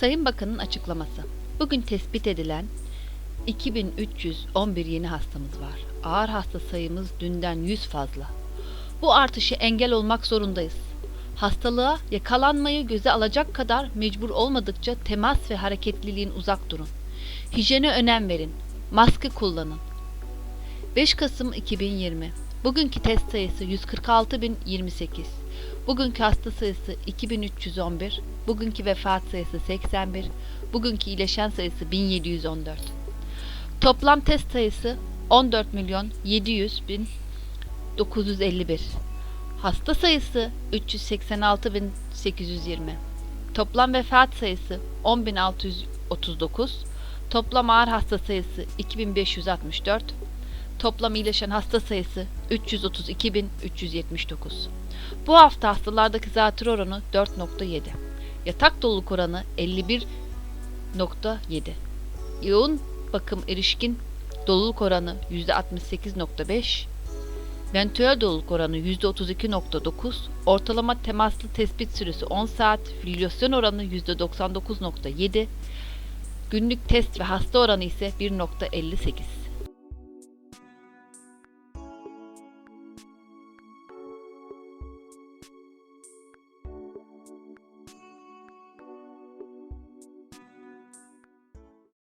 Sayın Bakan'ın açıklaması. Bugün tespit edilen 2311 yeni hastamız var. Ağır hasta sayımız dünden 100 fazla. Bu artışı engel olmak zorundayız. Hastalığa yakalanmayı göze alacak kadar mecbur olmadıkça temas ve hareketliliğin uzak durun. Hijyene önem verin. Maske kullanın. 5 Kasım 2020 Bugünkü test sayısı 146.028. Bugünkü hasta sayısı 2311. Bugünkü vefat sayısı 81. Bugünkü iyileşen sayısı 1714. Toplam test sayısı 14 milyon 700 bin 951. Hasta sayısı 386.820. Toplam vefat sayısı 10.639. Toplam ağır hasta sayısı 2564. Toplam iyileşen hasta sayısı 332.379. Bu hafta hastalardaki zatürre oranı 4.7. Yatak doluluk oranı 51.7. Yoğun bakım erişkin doluluk oranı %68.5. Ventüel doluluk oranı %32.9. Ortalama temaslı tespit süresi 10 saat. Filyasyon oranı %99.7. Günlük test ve hasta oranı ise 1.58.